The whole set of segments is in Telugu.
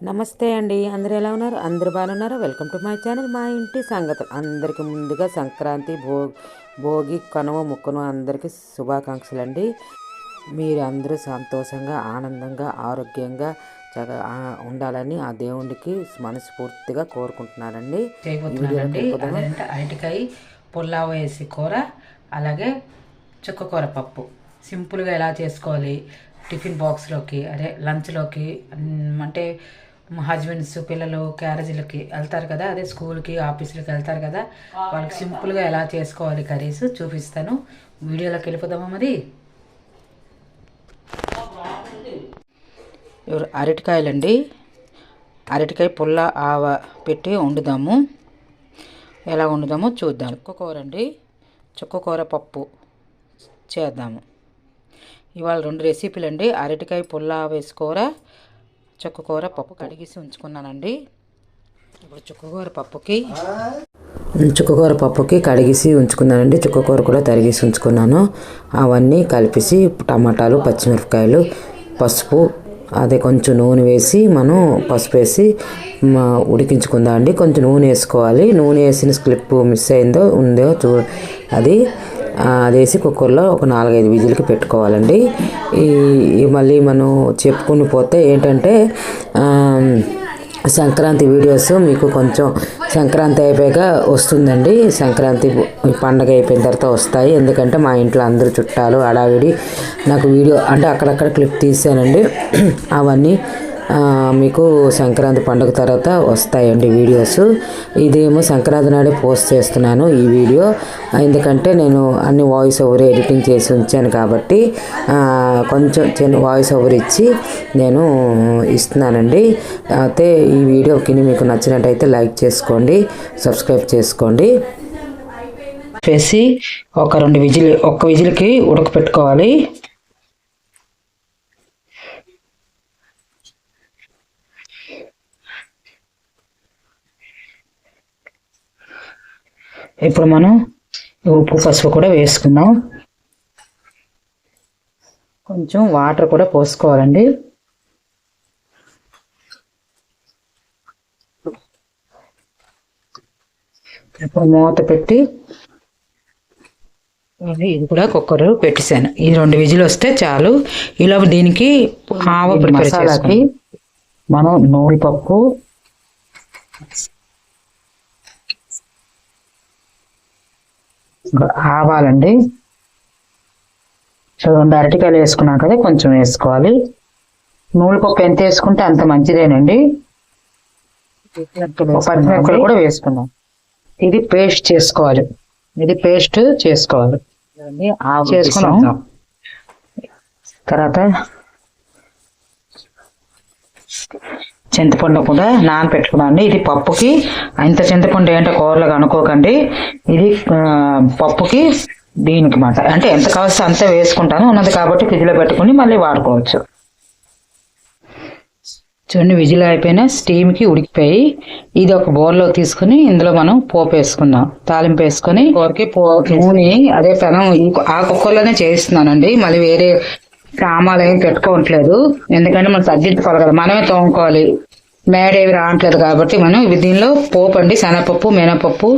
నమస్తే అండి. అందరు ఎలా ఉన్నారు? అందరు బాగున్నారా? వెల్కమ్ టు మై ఛానల్ మా ఇంటి సంగతులు. అందరికి ముందుగా సంక్రాంతి భో భోగి కనుమ ముక్కను అందరికీ శుభాకాంక్షలు అండి. మీరు అందరూ సంతోషంగా ఆనందంగా ఆరోగ్యంగా ఉండాలని ఆ దేవుడికి మనస్ఫూర్తిగా అదేంటే అరటికాయ పుల్లావు వేసి కూర అలాగే చుక్క కూర పప్పు. సింపుల్గా ఎలా చేసుకోవాలి? టిఫిన్ బాక్స్లోకి అదే లంచ్లోకి అంటే హస్బెండ్స్ పిల్లలు క్యారేజీలకి వెళ్తారు కదా అదే స్కూల్కి ఆఫీసులకి వెళ్తారు కదా వాళ్ళకి సింపుల్గా ఎలా చేసుకోవాలి కర్రీస్ చూపిస్తాను. వీడియోలోకి వెళ్ళిపోదామా మరి? అరటికాయలండి. అరటికాయ పుల్ల ఆవ పెట్టి వండుదాము. ఎలా వండుదామో చూద్దాం. చుక్కకూర అండి. చుక్కకూర పప్పు చేద్దాము. ఇవాళ రెండు రెసిపీలు అండి అరటికాయ పుల్ల వేసుకోర? చుక్కకూర పప్పు కడిగేసి ఉంచుకున్నానండి. ఇప్పుడు చుక్కకూర పప్పుకి చుక్కకూర పప్పుకి కడిగేసి ఉంచుకున్నానండి. చుక్కకూర కూడా తరిగేసి ఉంచుకున్నాను. అవన్నీ కలిపేసి టమాటాలు పచ్చిమిరపకాయలు పసుపు అదే కొంచెం నూనె వేసి మనం పసుపు వేసి ఉడికించుకుందాం అండి కొంచెం నూనె వేసుకోవాలి. నూనె వేసిన స్లిప్ మిస్ అయిందో ఉందో చూ అది అదేసి అది వేసి కుక్కర్లో ఒక నాలుగైదు విజిల్కి పెట్టుకోవాలండి. ఈ మళ్ళీ మనం చెప్పుకుని పోతే ఏంటంటే సంక్రాంతి వీడియోస్ మీకు కొంచెం సంక్రాంతి అయిపోయాక వస్తుందండి. సంక్రాంతి పండగ అయిపోయిన తర్వాత వస్తాయి. ఎందుకంటే మా ఇంట్లో అందరూ చుట్టాలు అడావిడి నాకు వీడియో అంటే అక్కడక్కడ క్లిప్ తీసానండి. అవన్నీ మీకు సంక్రాంతి పండుగ తర్వాత వస్తాయండి వీడియోస్. ఇదేమో సంక్రాంతి నాడే పోస్ట్ చేస్తున్నాను ఈ వీడియో. ఎందుకంటే నేను అన్ని వాయిస్ ఓవర్ ఎడిటింగ్ చేసి ఉంచాను కాబట్టి కొంచెం చిన్న వాయిస్ ఓవర్ ఇచ్చి నేను ఇస్తున్నానండి. అయితే ఈ వీడియోకి మీకు నచ్చినట్టయితే లైక్ చేసుకోండి సబ్స్క్రైబ్ చేసుకోండి. వేసి ఒక రెండు విజిల్ ఒక్క విజిల్కి ఉడకపెట్టుకోవాలి. ఇప్పుడు మనం ఉప్పు పసుపు కూడా వేసుకుందాం. కొంచెం వాటర్ కూడా పోసుకోవాలండి. ఇప్పుడు మూత పెట్టి ఇది కూడా కుక్కర్ పెట్టేశాను. ఈ రెండు విజిల్ వస్తే చాలు. ఇలా దీనికి ఆవ మసాలాకి మనం నూనె పప్పు ఆవాలండి. సో రెండు అరటికాయలు వేసుకున్నాం కదా కొంచెం వేసుకోవాలి. నూనె పప్పు ఎంత వేసుకుంటే అంత మంచిదేనండి. పచ్చిమిరపకాయలు కూడా వేసుకున్నాం. ఇది పేస్ట్ చేసుకోవాలి. ఇది పేస్ట్ చేసుకోవాలి. చేసుకున్నాం. తర్వాత చింతపండు కూడా నానపెట్టుకున్నాను ఇది పప్పుకి. ఇంత చింతపండు ఏంటో కూరలాగా అనుకోకండి. ఇది పప్పుకి దీనికి మాట. అంటే ఎంత కావాల్సి అంత వేసుకుంటాను. ఉన్నది కాబట్టి ఫ్రిడ్జ్లో పెట్టుకుని మళ్ళీ వాడుకోవచ్చు. చూడండి విజిల్ అయిపోయిన స్టీమ్కి ఉడికిపోయి ఇది ఒక బౌల్లో తీసుకుని ఇందులో మనం పోపు వేసుకుందాం. తాలింపు వేసుకొని కూరకి పో నూనె అదే పెనం ఆ కుక్కర్లోనే చేస్తున్నానండి మళ్ళీ వేరే సామాన్లు ఏం పెట్టుకోవట్లేదు. ఎందుకంటే మనం తగ్గించుకోవాలి కదా మనమే తోముకోవాలి. మేడేవి రావట్లేదు కాబట్టి మనం దీనిలో పోపు అండి శనగపప్పు మినపప్పు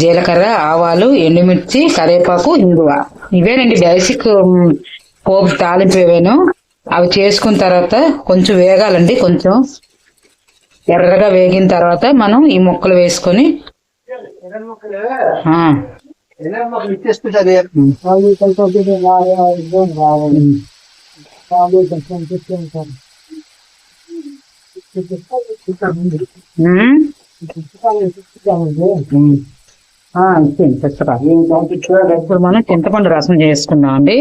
జీలకర్ర ఆవాలు ఎండుమిర్చి కరివేపాకు ఇంగువ. ఇవేనండి బేసిక్ పోపు తాలింపు ఇవేను. అవి చేసుకున్న తర్వాత కొంచెం వేగాలండి కొంచెం ఎర్రగా వేగిన తర్వాత మనం ఈ ముక్కలు వేసుకొని ఇప్పుడు మనం చింతపండు రసం చేసుకున్నాం అండి.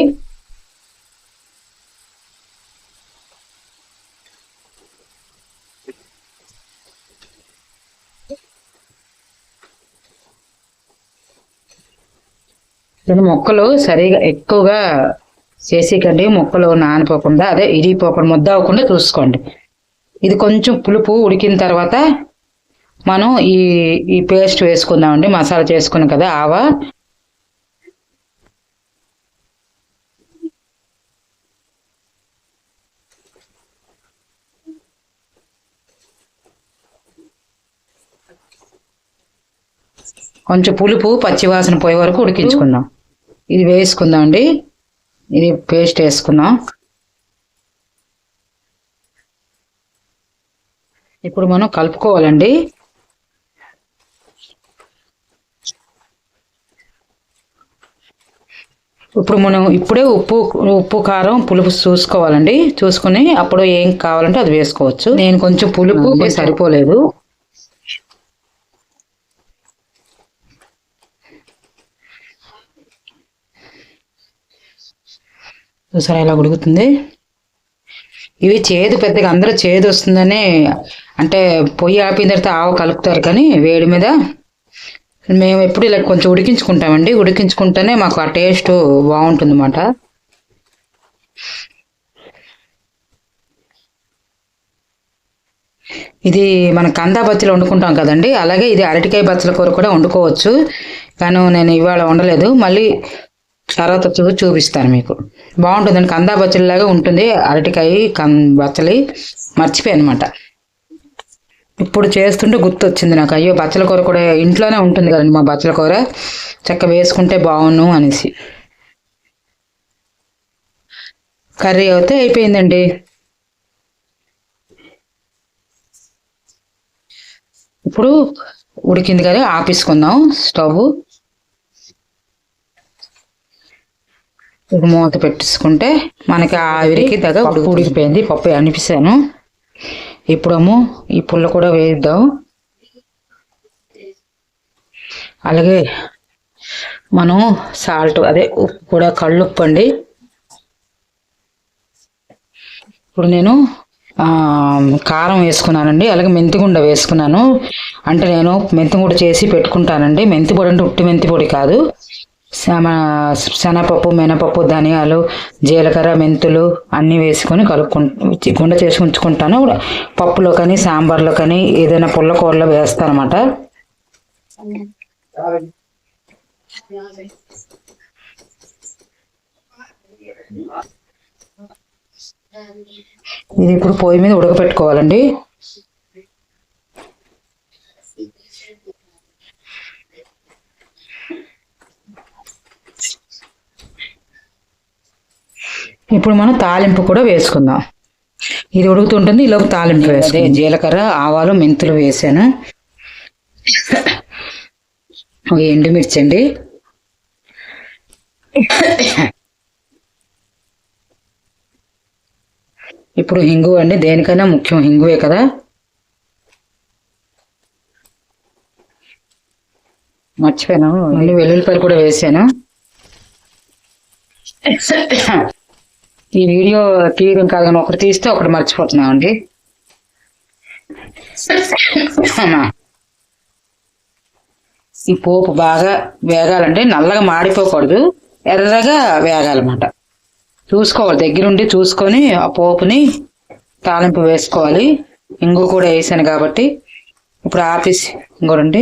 మొక్కలు సరిగా ఎక్కువగా చేసేకండి ముక్కలు నానిపోకుండా అదే ఇరిగిపోకుండా ముద్ద అవ్వకుండా చూసుకోండి. ఇది కొంచెం పులుపు ఉడికిన తర్వాత మనం ఈ ఈ పేస్ట్ వేసుకుందామండి. మసాలా చేసుకున్నాం కదా ఆవా. కొంచెం పులుపు పచ్చివాసన పోయే వరకు ఉడికించుకుందాం. ఇది వేసుకుందాం అండి ఇది పేస్ట్ వేసుకుందాం ఇప్పుడు మనం కలుపుకోవాలండి. ఇప్పుడు మనం ఇప్పుడే ఉప్పు ఉప్పు కారం పులుపు చూసుకోవాలండి. చూసుకుని అప్పుడు ఏం కావాలంటే అది వేసుకోవచ్చు. నేను కొంచెం పులుపు సరిపోలేదు. చూసారా ఇలా ఉడుకుతుంది. ఇవి చేదు పెద్దగా అందరూ చేదు వస్తుందని అంటే పొయ్యి ఆపిన తర్వాత ఆవు కలుపుతారు కానీ వేడి మీద. మేము ఎప్పుడు ఇలా కొంచెం ఉడికించుకుంటామండి. ఉడికించుకుంటేనే మాకు ఆ టేస్ట్ బాగుంటుంది అన్నమాట ఇది మన కందా బచ్చలు వండుకుంటాం కదండి. అలాగే ఇది అరటికాయ బచ్చల కూర కూడా వండుకోవచ్చు. కానీ నేను ఇవాళ వండలేదు. మళ్ళీ తర్వాత చూ చూపిస్తాను మీకు. బాగుంటుందండి కందా బచ్చలిలాగా ఉంటుంది. అరటికాయ కం బచ్చలి మర్చిపోయాను అనమాట ఇప్పుడు చేస్తుంటే గుర్తు వచ్చింది నాకు. అయ్యో బచ్చల కూర కూడా ఇంట్లోనే ఉంటుంది కదండి మా బచ్చల కూర. చక్క వేసుకుంటే బాగున్ను అనేసి. కర్రీ అయితే అయిపోయిందండి. ఇప్పుడు ఉడికింది కదా ఆపేసుకుందాం స్టవ్. ఇప్పుడు మూత పెట్టేసుకుంటే మనకి ఆవిరికి దగ్గర పప్పు ఉడికిపోయింది పప్పు అనిపిస్తాను. ఇప్పుడేమో ఈ పుల్ల కూడా వేద్దాం. అలాగే మనం సాల్ట్ అదే ఉప్పు కూడా కళ్ళుప్పు అండి. ఇప్పుడు నేను ఆ, కారం వేసుకున్నానండి. అలాగే మెంతిగుండ వేసుకున్నాను. అంటే నేను మెంతిగుండ చేసి పెట్టుకుంటానండి. మెంతి పొడి అంటే ఉట్టి మెంతి పొడి కాదు. శమ శనగపప్పు మినపప్పు ధనియాలు జీలకర్ర మెంతులు అన్నీ వేసుకొని కలుపుకుంటు గుండ చేసి ఉంచుకుంటాను. పప్పులో కానీ సాంబార్లో కానీ ఏదైనా పుల్ల కూరలో వేస్తాను అనమాట ఇది ఇప్పుడు పొయ్యి మీద ఉడకపెట్టుకోవాలండి. ఇప్పుడు మనం తాలింపు కూడా వేసుకుందాం. ఇది ఉడుకుతుంటుంది ఈలోపు తాలింపు వేస్తే జీలకర్ర ఆవాలు మెంతులు వేసాను? ఒక ఎండుమిర్చి అండి. ఇప్పుడు హింగు అండి దేనికైనా ముఖ్యం హింగువే కదా? మర్చిపోయాను. మళ్ళీ వెల్లుల్లిపాయలు కూడా వేసాను? ఈ వీడియో తీయడం కాదు కానీ ఒకటి తీస్తే ఒకటి మర్చిపోతున్నామండి. ఈ పోపు బాగా వేగాలంటే నల్లగా మాడిపోకూడదు ఎర్రగా వేగాలన్నమాట. చూసుకోవాలి దగ్గరుండి చూసుకొని ఆ పోపుని తాలింపు వేసుకోవాలి. ఇంగు కూడా వేసాను కాబట్టి ఇప్పుడు ఆపేసి ఇంకోరండి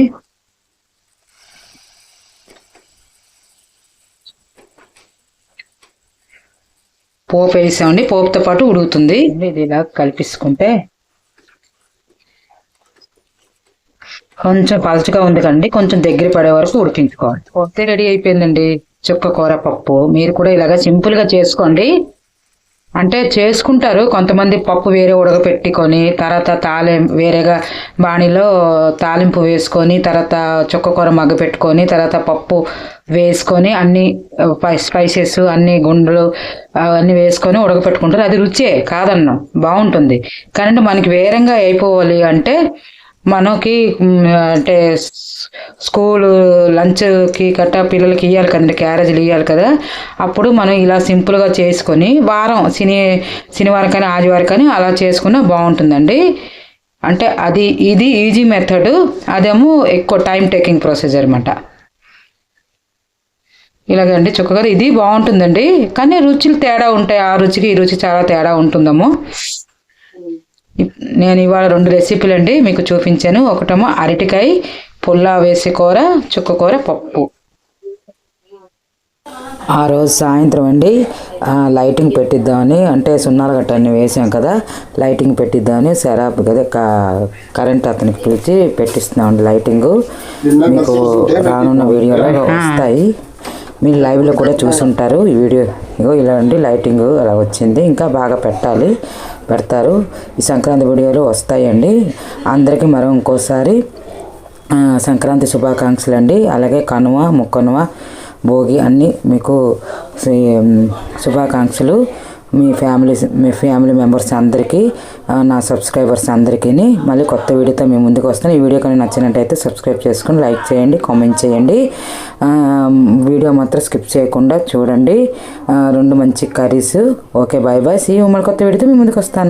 పోపు వేసామండి. పోపుతో పాటు ఉడుకుతుంది. ఇది ఇలా కలిపిసుకుంటే కొంచెం పలచగా ఉంది కండి కొంచెం దగ్గర పడే వరకు ఉడికించుకోవాలి. పోతే రెడీ అయిపోయిందండి. చుక్క కూర పప్పు. మీరు కూడా ఇలాగా సింపుల్గా చేసుకోండి. అంటే చేసుకుంటారు. కొంతమంది పప్పు వేరే ఉడకపెట్టుకొని తర్వాత తాలిం వేరేగా బాణీలో తాలింపు వేసుకొని తర్వాత చుక్క కూర మగ్గ పెట్టుకొని తర్వాత పప్పు వేసుకొని అన్ని స్పైసెస్ అన్ని గుండెలు అవన్నీ వేసుకొని ఉడకపెట్టుకుంటారు. అది రుచే కాదన్నాం. బాగుంటుంది. కానీ మనకి వేరంగా అయిపోవాలి అంటే మనకి అంటే స్కూల్ లంచ్కి కట్టా పిల్లలకి ఇవ్వాలి కదండి క్యారేజీలు ఇవ్వాలి కదా అప్పుడు మనం ఇలా సింపుల్గా చేసుకొని వారం శని శనివారం కానీ ఆదివారం కానీ అలా చేసుకున్నా బాగుంటుందండి. అంటే అది ఇది ఈజీ మెథడ్ అదేమో ఎక్కువ టైం టేకింగ్ ప్రొసీజర్ అనమాట ఇలాగండి చుక్కగా ఇది బాగుంటుందండి. కానీ రుచులు తేడా ఉంటాయి ఆ రుచికి ఈ రుచి చాలా తేడా ఉంటుందేమో నేను ఇవాళ రెండు రెసిపీలు అండి మీకు చూపించాను. ఒకటేమో అరటికాయ పుల్లా వేసి కూర చుక్క కూర పప్పు. ఆ రోజు సాయంత్రం అండి లైటింగ్ పెట్టిద్దామని అంటే సున్నాలు గట్ట అన్ని వేసాం కదా లైటింగ్ పెట్టిద్దామని సెరాప్ కదా క- కరెంట్ అతనికి పిలిచి పెట్టిస్తున్నామండి లైటింగ్. మీకు రానున్న వీడియోలో వస్తాయి. మీరు లైవ్లో కూడా చూసుంటారు ఈ వీడియో. ఇగో ఇలా అండి లైటింగ్ అలా వచ్చింది. ఇంకా బాగా పెట్టాలి. పెడతారు. ఈ సంక్రాంతి వీడియోలు వస్తాయండి. అందరికీ మరో ఇంకోసారి సంక్రాంతి శుభాకాంక్షలు అండి. అలాగే కనుమ ముక్కనుమ భోగి అన్నీ మీకు శుభాకాంక్షలు. మీ ఫ్యామిలీ మీ ఫ్యామిలీ మెంబర్స్ అందరికీ నా సబ్స్క్రైబర్స్ అందరికీ మళ్ళీ కొత్త వీడియోతో మీ ముందుకు వస్తాను. ఈ వీడియో కానీ నచ్చినట్టయితే సబ్స్క్రైబ్ చేసుకొని లైక్ చేయండి కామెంట్ చేయండి. వీడియో మాత్రం స్కిప్ చేయకుండా చూడండి. రెండు మంచి curries. Okay bye bye see మళ్ళీ కొత్త వీడియోతో మీ ముందుకు వస్తాను.